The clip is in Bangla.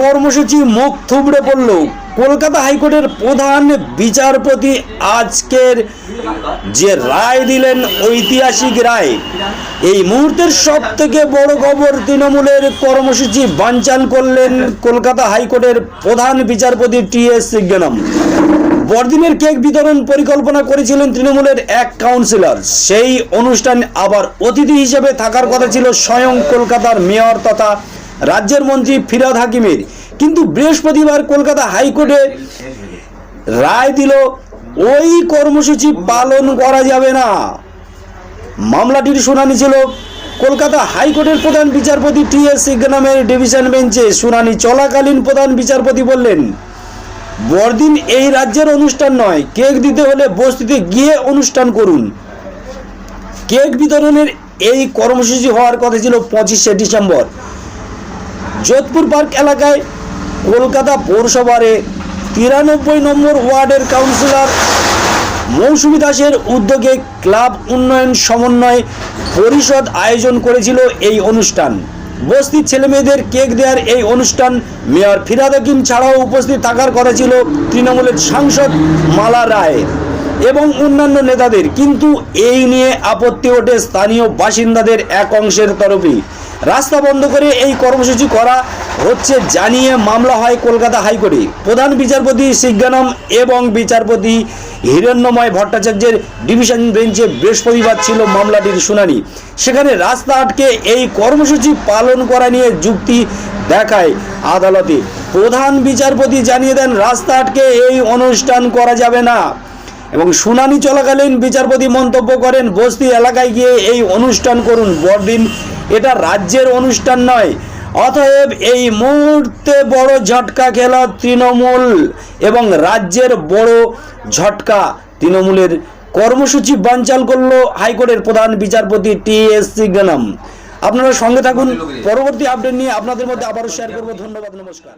কর্মসূচি মুখ থুবড়ে পড়ল। কলকাতা হাইকোর্টের প্রধান বিচারপতি আজকের যে রায় দিলেন ঐতিহাসিক রায়, এই মুহূর্তের সব থেকে বড় খবর তৃণমূলের কর্মসূচি বানচাল করলেন কলকাতা হাইকোর্টের প্রধান বিচারপতি টি এস সিজ্ঞানম বড়দিনের কেক বিতরণ পরিকল্পনা করেছিলেন তৃণমূলের এক কাউন্সিলর। সেই অনুষ্ঠান আবার অতিথি হিসেবে থাকার কথা ছিল স্বয়ং কলকাতার মেয়র তথা রাজ্যের মন্ত্রী ফিরাদ হাকিমের। কিন্তু বৃহস্পতিবার কলকাতা হাইকোর্টে রায় দিল, ওই কর্মসূচি পালন করা যাবে না। মামলাটির শুনানি ছিল কলকাতা হাইকোর্টের প্রধান বিচারপতি টি এস সিগনামের ডিভিশন বেঞ্চে। শুনানি চলাকালীন প্রধান বিচারপতি বললেন, বড়দিন এই রাজ্যের অনুষ্ঠান নয়। কেক দিতে হলে বস্তিতে গিয়ে অনুষ্ঠান করুন। কেক বিতরণের এই কর্মসূচি হওয়ার কথা ছিল পঁচিশে ডিসেম্বর। যোধপুর পার্ক এলাকায় কলকাতা পৌরসভারে তিরানব্বই নম্বর ওয়ার্ডের কাউন্সিলর মৌসুমি দাসের উদ্যোগে ক্লাব উন্নয়ন সমন্বয় পরিষদ আয়োজন করেছিল এই অনুষ্ঠান। বস্তির ছেলেমেয়েদের কেক দেওয়ার এই অনুষ্ঠান মেয়র ফিরাদ হাকিম ছাড়াও উপস্থিত থাকার কথা ছিল তৃণমূলের সাংসদ মালা রায়। এবং অন্যান্য নেতাদের, কিন্তু এই নিয়ে আপত্তি ওঠে স্থানীয় বাসিন্দাদের এক অংশের তরফে। রাস্তা বন্ধ করে এই কর্মসূচি করা হচ্ছে জানিয়ে মামলা হয় কলকাতা হাইকোর্টে। প্রধান বিচারপতি সিজ্ঞানম এবং বিচারপতি হিরণ্যময় ভট্টাচার্যের ডিভিশন বেঞ্চে বৃহস্পতিবার ছিল মামলাটির শুনানি। সেখানে রাস্তা আটকে এই কর্মসূচি পালন করা নিয়ে যুক্তি দেখায় আদালতে। প্রধান বিচারপতি জানিয়ে দেন, রাস্তা আটকে এই অনুষ্ঠান করা যাবে না। এবং শুনানি চলাকালীন বিচারপতি মন্তব্য করেন, বস্তি এলাকায় গিয়ে এই অনুষ্ঠান করুন, বড়দিন। এটা রাজ্যের অনুষ্ঠান নয়। অতএব এই মুহূর্তে বড় ঝটকা খেল তৃণমূল এবং রাজ্যের বড় ঝটকা। তৃণমূলের কর্মসূচি বানচাল করল হাইকোর্টের প্রধান বিচারপতি টি এস সিগনাম আপনারা সঙ্গে থাকুন। পরবর্তী আপডেট নিয়ে আপনাদের মধ্যে আবারও শেয়ার করব। ধন্যবাদ, নমস্কার।